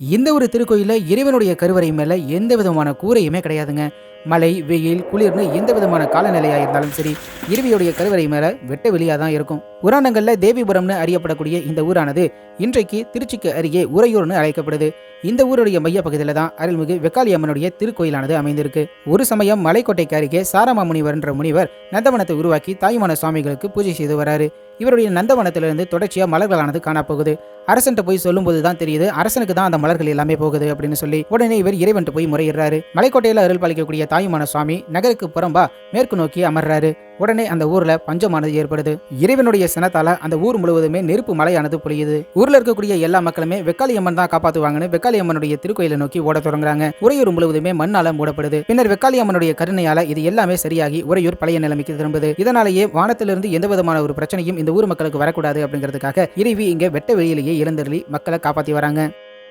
இந்த ஒரு திருக்கோயிலில் இறைவனுடைய கருவறை மேலே எந்த விதமான கூரையுமே கிடையாதுங்க. மழை வெயில் குளிர்னு எந்த விதமான காலநிலையாக இருந்தாலும் சரி இறைவியுடைய கருவறை மேலே வெட்ட வெளியாக தான் இருக்கும். புராணங்களில் தேவிபுரம்னு அறியப்படக்கூடிய இந்த ஊரானது இன்றைக்கு திருச்சிக்கு அருகே உறையூர்னு அழைக்கப்படுது. இந்த ஊருடைய மையப்பகுதியில் தான் அருள்மிகு வெக்காளி அம்மனுடைய திருக்கோயிலானது அமைந்திருக்கு. ஒரு சமயம் மலைக்கோட்டைக்கு அருகே சாரமா முனிவர் என்ற முனிவர் நந்தவனத்தை உருவாக்கி தாயுமான சுவாமிகளுக்கு பூஜை செய்து வராரு. இவருடைய நந்தவனத்திலிருந்து தொடர்ச்சியாக மலர்களானது காணப்போகுது. அரசன்ட்ட போய் சொல்லும்போது தான் தெரியுது அரசனுக்கு தான் அந்த மலர்கள் எல்லாமே போகுது அப்படின்னு சொல்லி உடனே இவர் இறைவன்ட்டு போய் முறையிடுறாரு. மலைக்கோட்டையில் அருள் பாலிக்கக்கூடிய தாயுமான சுவாமி நகருக்கு புறம்பா மேற்கு நோக்கி அமர்றாரு. உடனே அந்த ஊர்ல பஞ்சமானது ஏற்படுது. இறைவனுடைய சினத்தால அந்த ஊர் முழுவதுமே நெருப்பு மலையானது பொழியுது. ஊர்ல இருக்கக்கூடிய எல்லா மக்களுமே வெக்காளியம்மன் தான் காப்பாத்துவாங்கன்னு வெக்காளியம்மனுடைய திருக்கோயிலை நோக்கி ஓட தொடங்குறாங்க. உறையூர் முழுவதுமே மண்ணால மூடப்படுது. பின்னர் வெக்காளியம்மனுடைய கருணையால இது எல்லாமே சரியாகி உறையூர் பழைய நிலைமைக்கு திரும்புது. இதனாலேயே வானத்திலிருந்து எந்த விதமான ஒரு பிரச்சனையும் இந்த ஊர் மக்களுக்கு வரக்கூடாது அப்படிங்கிறதுக்காக இறைவி இங்க வெட்ட வெளியிலேயே எழுந்தருளி மக்களை காப்பாத்தி வராங்க.